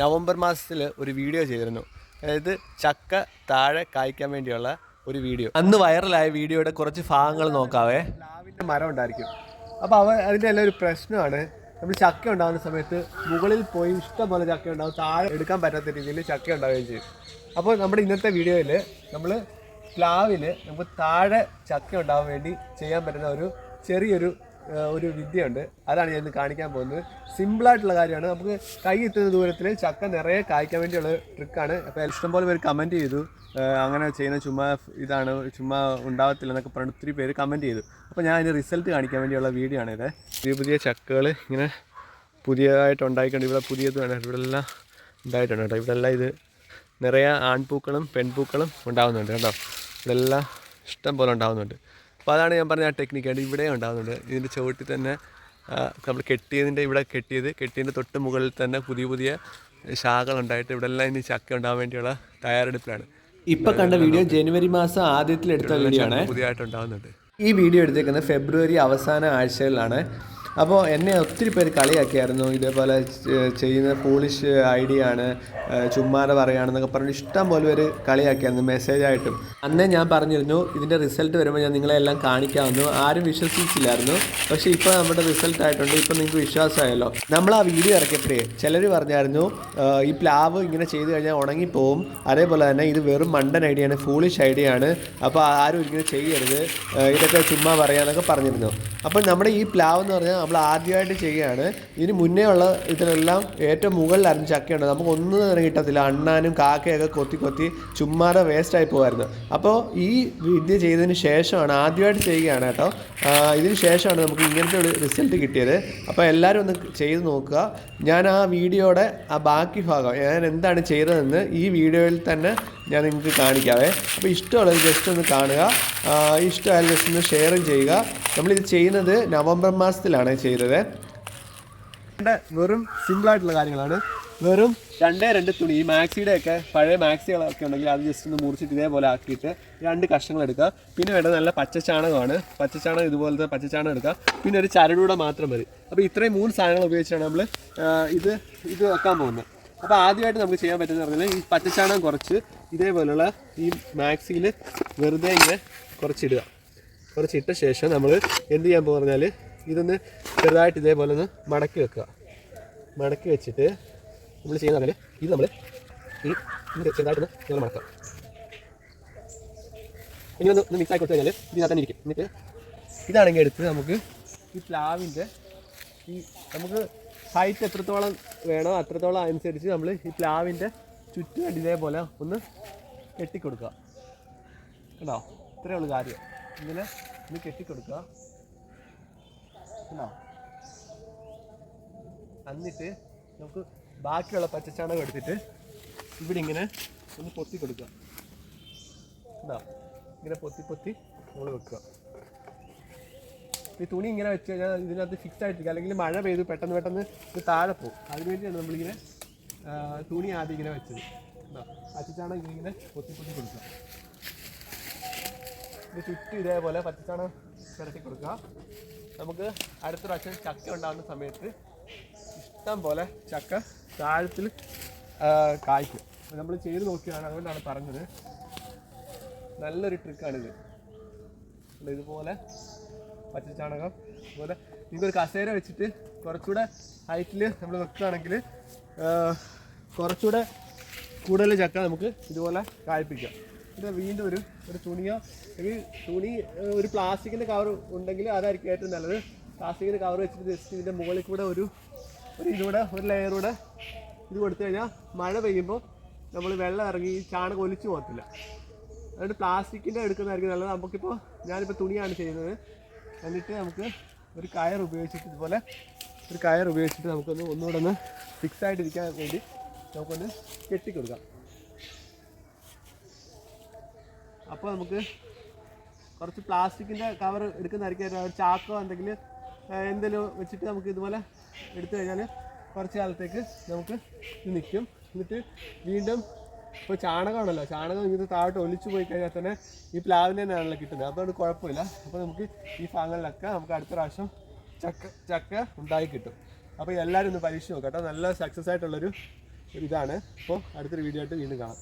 November മാസത്തിൽ ഒരു video ചെയ്തിരുന്നു. അതായത് ചക്ക താഴെ കായ്ക്കാൻ വേണ്ടിയുള്ള ഒരു വീഡിയോ. അന്ന് വൈറലായ വീഡിയോയുടെ കുറച്ച് ഭാഗങ്ങൾ നോക്കാവേ. പ്ലാവിന്റെ മരം ഉണ്ടായിരിക്കും. അപ്പോൾ അവ അതിന്റെ എല്ലാം ഒരു പ്രശ്നമാണ്. നമ്മൾ ചക്ക ഉണ്ടാകുന്ന സമയത്ത് മുകളിൽ പോയി ഇഷ്ടംപോലെ ചക്ക ഉണ്ടാകും താഴെ എടുക്കാൻ പറ്റാത്ത രീതിയിൽ ചക്ക ഉണ്ടാവുകയും ചെയ്യും. അപ്പോൾ നമ്മുടെ ഇന്നത്തെ വീഡിയോയിൽ നമ്മൾ പ്ലാവിൽ നമുക്ക് താഴെ ചക്ക ഉണ്ടാകാൻ വേണ്ടി ചെയ്യാൻ പറ്റുന്ന ഒരു ചെറിയൊരു ഒരു വിദ്യയുണ്ട്. അതാണ് ഞാൻ കാണിക്കാൻ പോകുന്നത്. സിമ്പിളായിട്ടുള്ള കാര്യമാണ്. നമുക്ക് കൈ എത്തുന്ന ദൂരത്തിൽ ചക്ക നിറയെ കായ്ക്കാൻ വേണ്ടിയുള്ള ട്രിക്കാണ് അപ്പോൾ ഇഷ്ടംപോലെ പേര് കമന്റ് ചെയ്തു. അങ്ങനെ ചെയ്യുന്ന ചുമ്മാ ഇതാണ് ചുമ്മാ ഉണ്ടാവത്തില്ല എന്നൊക്കെ പറഞ്ഞ് ഒത്തിരി പേര് കമന്റ് ചെയ്തു. അപ്പോൾ ഞാൻ അതിന്റെ റിസൾട്ട് കാണിക്കാൻ വേണ്ടിയുള്ള വീഡിയോ ആണ് ഇത്. പുതിയ പുതിയ ചക്കകൾ ഇങ്ങനെ പുതിയതായിട്ട് ഉണ്ടായിക്കൊണ്ട് ഇവിടെ പുതിയത് വേണം ഇവിടെ എല്ലാം ഉണ്ടായിട്ടുണ്ട് കേട്ടോ. ഇവിടെ എല്ലാം ഇത് നിറയെ ആൺപൂക്കളും പെൺപൂക്കളും ഉണ്ടാകുന്നുണ്ട് കേട്ടോ. ഇതെല്ലാം ഇഷ്ടം പോലെ ഉണ്ടാകുന്നുണ്ട് അപ്പോൾ അതാണ് ഞാൻ പറഞ്ഞ ആ ടെക്നിക്കായിട്ട് ഇവിടെ ഉണ്ടാകുന്നുണ്ട് ഇതിന്റെ ചുവട്ടിൽ തന്നെ നമ്മൾ കെട്ടിയതിന്റെ ഇവിടെ കെട്ടിയത് കെട്ടിയതിന്റെ തൊട്ട് മുകളിൽ തന്നെ പുതിയ പുതിയ ശാഖകൾ ഉണ്ടായിട്ട് ഇവിടെ എല്ലാം ഇനി ചക്ക ഉണ്ടാകാൻ വേണ്ടിയുള്ള തയ്യാറെടുപ്പിലാണ്. ഇപ്പൊ കണ്ട വീഡിയോ ജനുവരി മാസം ആദ്യത്തിൽ എടുത്ത വീഡിയോ ആണ്. പുതിയതായിട്ട് ഉണ്ടാകുന്നുണ്ട് ഈ വീഡിയോ എടുത്തേക്കുന്നത് ഫെബ്രുവരി അവസാന ആഴ്ചകളിലാണ്. അപ്പോൾ എന്നെ ഒത്തിരി പേര് കളിയാക്കിയായിരുന്നു. ഇതേപോലെ ചെയ്യുന്ന പോളിഷ് ഐഡിയ ആണ്. ഏഹ് ചുമ്മാതെ പറയുകയാണെന്നൊക്കെ പറഞ്ഞ് ഇഷ്ടം പോലെ പേര് കളിയാക്കിയായിരുന്നു മെസ്സേജായിട്ടും അന്നേ ഞാൻ പറഞ്ഞിരുന്നു ഇതിന്റെ റിസൾട്ട് വരുമ്പോൾ ഞാൻ നിങ്ങളെ എല്ലാം കാണിക്കാമെന്നു. ആരും വിശ്വസിച്ചില്ലായിരുന്നു. പക്ഷേ ഇപ്പോൾ നമ്മുടെ റിസൾട്ട് ആയിട്ടുണ്ട്. ഇപ്പോൾ നിങ്ങൾക്ക് വിശ്വാസമായല്ലോ. നമ്മൾ ആ വീഡിയോ ഇറക്കിയപ്പോഴേ ചിലർ പറഞ്ഞായിരുന്നു ഈ പ്ലാവ് ഇങ്ങനെ ചെയ്ത് കഴിഞ്ഞാൽ ഉണങ്ങിപ്പോവും. അതേപോലെ തന്നെ ഇത് വെറും മണ്ടൻ ഐഡിയ ആണ് ഫൂളിഷ് ഐഡിയ ആണ്. അപ്പോൾ ആരും ഇങ്ങനെ ചെയ്യരുത്. ഇതൊക്കെ ചുമ്മാ പറയാമെന്നൊക്കെ പറഞ്ഞിരുന്നു. അപ്പോൾ നമ്മുടെ ഈ പ്ലാവ് എന്ന് പറഞ്ഞാൽ നമ്മൾ ആദ്യമായിട്ട് ചെയ്യുകയാണ്. ഇതിന് മുന്നേ ഉള്ള ഇതിലെല്ലാം ഏറ്റവും മുകളിലായിരുന്നു ചക്കയുണ്ട് നമുക്ക് ഒന്നും തന്നെ കിട്ടത്തില്ല. അണ്ണാനും കാക്കയൊക്കെ കൊത്തി കൊത്തി ചുമ്മാതെ വേസ്റ്റായി പോകുമായിരുന്നു അപ്പോൾ ഈ വിദ്യ ചെയ്തതിന് ശേഷമാണ് ആദ്യമായിട്ട് ചെയ്യുകയാണ് കേട്ടോ. ഇതിന് ശേഷമാണ് നമുക്ക് ഇങ്ങനത്തെ ഒരു റിസൾട്ട് കിട്ടിയത്. അപ്പോൾ എല്ലാവരും ഒന്ന് ചെയ്ത് നോക്കുക. ഞാൻ ആ വീഡിയോയുടെ ആ ബാക്കി ഭാഗം ഞാൻ എന്താണ് ചെയ്തതെന്ന് ഈ വീഡിയോയിൽ തന്നെ ഞാൻ നിങ്ങൾക്ക് കാണിക്കാവേ. അപ്പോൾ ഇഷ്ടമുള്ളത് ജസ്റ്റ് ഒന്ന് കാണുക. ഇഷ്ടമായാലും ജസ്റ്റ് ഒന്ന് ഷെയറും ചെയ്യുക. നമ്മളിത് ചെയ്യുന്നത് നവംബർ മാസത്തിലാണ്. ചെയ്തത്. വെറും സിമ്പിൾ ആയിട്ടുള്ള കാര്യങ്ങളാണ്. വെറും രണ്ടേ രണ്ട് തുണി ഈ മാക്സിയുടെ ഒക്കെ പഴയ മാക്സികളൊക്കെ ഉണ്ടെങ്കിൽ അത് ജസ്റ്റ് ഒന്ന് മുറിച്ചിട്ട് ഇതേപോലെ ആക്കിയിട്ട് രണ്ട് കഷ്ണങ്ങൾ എടുക്കുക. പിന്നെ വേണ്ട നല്ല പച്ചച്ചാണകമാണ്. പച്ചച്ചാണകം ഇതുപോലത്തെ പച്ചച്ചാണകം എടുക്കുക. പിന്നെ ഒരു ചരടൂടെ മാത്രം മതി. അപ്പോൾ ഇത്രയും മൂന്ന് സാധനങ്ങൾ ഉപയോഗിച്ചാണ് നമ്മൾ ഇത് ഇത് വെക്കാൻ പോകുന്നത്. അപ്പോൾ ആദ്യമായിട്ട് നമുക്ക് ചെയ്യാൻ പറ്റുന്ന പറഞ്ഞാൽ ഈ പച്ചച്ചാണകം കുറച്ച് ഇതേപോലുള്ള ഈ മാക്സിയിൽ വെറുതെ ഇങ്ങനെ കുറച്ചിടുക. കുറച്ചിട്ട ശേഷം നമ്മൾ എന്ത് ചെയ്യാൻ പോകുക പറഞ്ഞാൽ ഇതൊന്ന് ചെറുതായിട്ട് ഇതേപോലെ ഒന്ന് മടക്കി വെക്കുക. മടക്കി വെച്ചിട്ട് നമ്മൾ ചെയ്യുന്ന പറഞ്ഞാൽ ഇത് നമ്മൾ ഈ ചെറുതായിട്ടൊന്ന് ഞങ്ങൾ മടക്കാം. ഇങ്ങനെ ഒന്ന് ഒന്ന് മിക്സ് ആയി കൊടുത്തു കഴിഞ്ഞാൽ ഇതിനകത്ത് തന്നെ ഇരിക്കും. എന്നിട്ട് ഇതാണെങ്കിൽ എടുത്ത് നമുക്ക് ഈ പ്ലാവിന്റെ ഈ നമുക്ക് ഹൈറ്റ് എത്രത്തോളം വേണോ അത്രത്തോളം അനുസരിച്ച് നമ്മൾ ഈ പ്ലാവിന്റെ ചുറ്റും ഇതേപോലെ ഒന്ന് കെട്ടിക്കൊടുക്കുക. കേട്ടോ ഇത്രയേ ഉള്ളൂ കാര്യം. ഇങ്ങനെ ഒന്ന് കെട്ടിക്കൊടുക്കുക. കണ്ടോ എന്നിട്ട് നമുക്ക് ബാക്കിയുള്ള പച്ചച്ചാണകം എടുത്തിട്ട് ഇവിടെ ഇങ്ങനെ ഒന്ന് പൊത്തി കൊടുക്കുക. കണ്ടോ ഇങ്ങനെ പൊത്തി പൊത്തി നമ്മൾ വെക്കുക. ഈ തുണി ഇങ്ങനെ വെച്ച് കഴിഞ്ഞാൽ ഇതിനകത്ത് ഫിക്സ് ആയിട്ടിരിക്കുക അല്ലെങ്കിൽ മഴ പെയ്ത് പെട്ടെന്ന് പെട്ടെന്ന് ഇത് താഴെ പോകും. അതിനുവേണ്ടിയാണ് നമ്മളിങ്ങനെ ആ, തുണി ആദ്യം ഇങ്ങനെ വെച്ചത്. പച്ചച്ചാണകം ഇങ്ങനെ പൊത്തി പൊത്തി കൊടുക്കുക. ഇത് ചുറ്റും ഇതേപോലെ പച്ചച്ചാണകം പുരട്ടി കൊടുക്കുക. നമുക്ക് അടുത്ത പ്രാവശ്യം ചക്ക ഉണ്ടാകുന്ന സമയത്ത് ഇഷ്ടം പോലെ ചക്ക താഴത്തിൽ കായ്ക്കും. നമ്മൾ ചെയ്ത് നോക്കിയാണ് അതുകൊണ്ടാണ് പറഞ്ഞത്. നല്ലൊരു ട്രിക്കാണിത് ഇതുപോലെ പച്ചച്ചാണകം അതുപോലെ നിങ്ങൾക്കൊരു കസേര വെച്ചിട്ട് കുറച്ചുകൂടെ ഹൈറ്റിൽ നമ്മൾ വെക്കുകയാണെങ്കിൽ കുറച്ചുകൂടെ കൂടുതൽ ചക്ക നമുക്ക് ഇതുപോലെ കായ്പ്പിക്കാം. പിന്നെ വീണ്ടും ഒരു ഒരു തുണിയോ അല്ലെങ്കിൽ തുണി ഒരു പ്ലാസ്റ്റിക്കിന്റെ കവർ ഉണ്ടെങ്കിൽ അതായിരിക്കും ഏറ്റവും നല്ലത്. പ്ലാസ്റ്റിക്കിന്റെ കവർ വെച്ചിട്ട് ജസ്റ്റ് ഇതിന്റെ മുകളിൽ കൂടെ ഒരു ഒരു ഇതുകൂടെ ഒരു ലെയറൂടെ ഇത് കൊടുത്തു കഴിഞ്ഞാൽ മഴ പെയ്യുമ്പോൾ നമ്മൾ വെള്ളം ഇറങ്ങി ചാണകം ഒലിച്ചു പോകത്തില്ല. അതുകൊണ്ട് പ്ലാസ്റ്റിക്കിന്റെ എടുക്കുന്നതായിരിക്കും നല്ലത്. നമുക്കിപ്പോൾ ഞാനിപ്പോൾ തുണിയാണ് ചെയ്യുന്നത്. എന്നിട്ട് നമുക്ക് ഒരു കയർ ഉപയോഗിച്ചിട്ട് ഇതുപോലെ ഒരു കയർ ഉപയോഗിച്ചിട്ട് നമുക്കൊന്ന് ഒന്നുകൂടെ ഒന്ന് ഫിക്സ് ആയിട്ടിരിക്കാൻ വേണ്ടി നമുക്കൊന്ന് കെട്ടിക്കൊടുക്കാം. അപ്പോൾ നമുക്ക് കുറച്ച് പ്ലാസ്റ്റിക്കിന്റെ കവർ എടുക്കുന്നതായിരിക്കും. ഒരു ചാക്കോ എന്തെങ്കിലും എന്തെങ്കിലും വെച്ചിട്ട് നമുക്ക് ഇതുപോലെ എടുത്തു കഴിഞ്ഞാൽ കുറച്ച് കാലത്തേക്ക് നമുക്ക് ഇത് നിൽക്കും. എന്നിട്ട് വീണ്ടും ഇപ്പോൾ ചാണകമാണല്ലോ ചാണകം ഇങ്ങനെ താഴോട്ട് ഒലിച്ചു പോയി കഴിഞ്ഞാൽ തന്നെ ഈ പ്ലാവിൽ തന്നെയാണല്ലോ കിട്ടുന്നത്. അപ്പോൾ അത് കുഴപ്പമില്ല. അപ്പോൾ നമുക്ക് ഈ ഭാഗങ്ങളിലൊക്കെ നമുക്ക് അടുത്ത പ്രാവശ്യം ചക്ക ചക്ക ഉണ്ടായി കിട്ടും. അപ്പോൾ എല്ലാവരും ഒന്ന് പരീക്ഷിച്ച് നോക്കാം കേട്ടോ. നല്ല സക്സസ് ആയിട്ടുള്ളൊരു ഇതാണ്. അപ്പോൾ അടുത്തൊരു വീഡിയോ ആയിട്ട് വീണ്ടും കാണാം.